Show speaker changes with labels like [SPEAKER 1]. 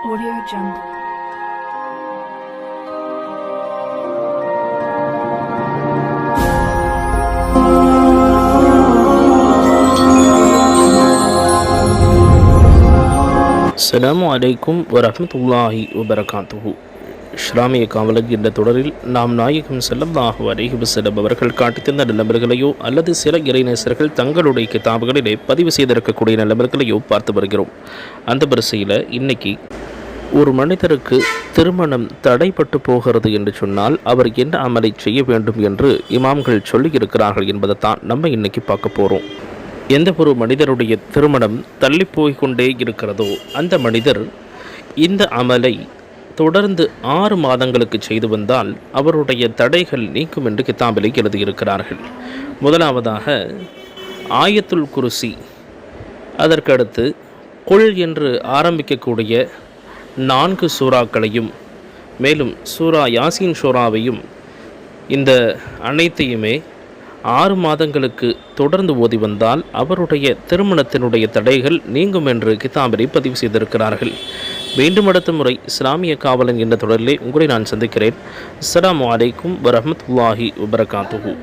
[SPEAKER 1] Audio Jungle.
[SPEAKER 2] அஸ்ஸலாமு அலைக்கும் வரமத்துல்லாஹி வபரகாத்துஹு இஸ்லாமிய காவலர் என்ற தொடரில் நாம் நாயகம் ஸல்லல்லாஹு அலைஹி வஸல்லம் அவர்கள் காட்டித்தந்த நிலமர்களையோ அல்லது சில இறைநேசர்கள் தங்களுடைய கிதாபுகளிலே பதிவு செய்திருக்கக்கூடிய நிலமர்களையோ பார்த்து வருகிறோம் அந்த வரிசையில் இன்னைக்கு ஒரு மனிதருக்கு திருமணம் தடைப்பட்டு போகிறது என்று சொன்னால் அவர் என்ன அமலை செய்ய வேண்டும் என்று இமாம்கள் சொல்லியிருக்கிறார்கள் என்பதைத்தான் நம்ம இன்னைக்கு பார்க்க போகிறோம் எந்த ஒரு மனிதருடைய திருமணம் தள்ளி போய்கொண்டே இருக்கிறதோ அந்த மனிதர் இந்த அமலை தொடர்ந்து ஆறு மாதங்களுக்கு செய்து வந்தால் அவருடைய தடைகள் நீக்கும் என்று கிதாபிலை எழுதியிருக்கிறார்கள். முதலாவதாக ஆயத்துல் குருசி. அதற்கடுத்து கொள் என்று ஆரம்பிக்கக்கூடிய நான்கு சூறாக்களையும் மேலும் சூரா யாசின் ஷூராவையும் இந்த அனைத்தையுமே ஆறு மாதங்களுக்கு தொடர்ந்து ஓதி வந்தால் அவருடைய திருமணத்தினுடைய தடைகள் நீங்கும் என்று கிதாபரி பதிவு செய்திருக்கிறார்கள். மீண்டும் அடுத்த முறை இஸ்லாமிய காவலன் என்ற தொடரிலே உங்களை நான் சந்திக்கிறேன். அஸ்லாம் வலைக்கும் வரமத்துல்லாஹி வபரகாத்துஹு.